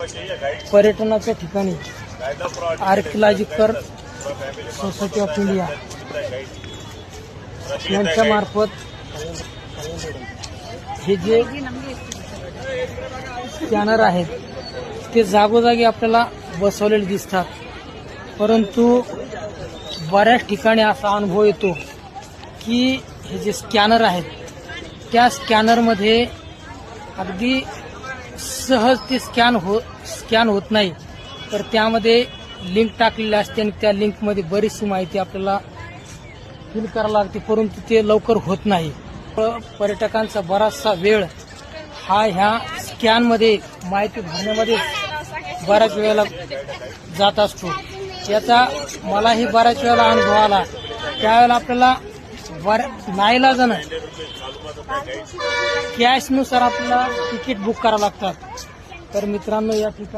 पर्यटनाच्या ठिकाणी archaeological society of India यांच्या मार्फत हे जे स्कॅनर आहेत ते जागोजागी आपल्याला बसवलेले दिसतात. परंतु बऱ्याच ठिकाणी असा अनुभव येतो की हे जे स्कॅनर आहेत त्या स्कॅनरमध्ये अगदी सहज ते स्कॅन हो स्कॅन होत नाही. तर त्यामध्ये लिंक टाकलेली असते आणि त्या लिंकमध्ये बरीचशी माहिती आपल्याला फिल करावी लागते परंतु ते लवकर होत नाही. प- पर्यटकांचा बराचसा वेळ हा ह्या स्कॅनमध्ये माहिती भरण्यामध्ये बऱ्याच वेळेला जात असतो. याचा मलाही बऱ्याच वेळेला अनुभव आला. त्यावेळेला आपल्याला बऱ्या नाईलाजानं कॅशनुसार आपल्याला तिकीट बुक करावं लागतात. तर मित्रांनो या ठिकाणी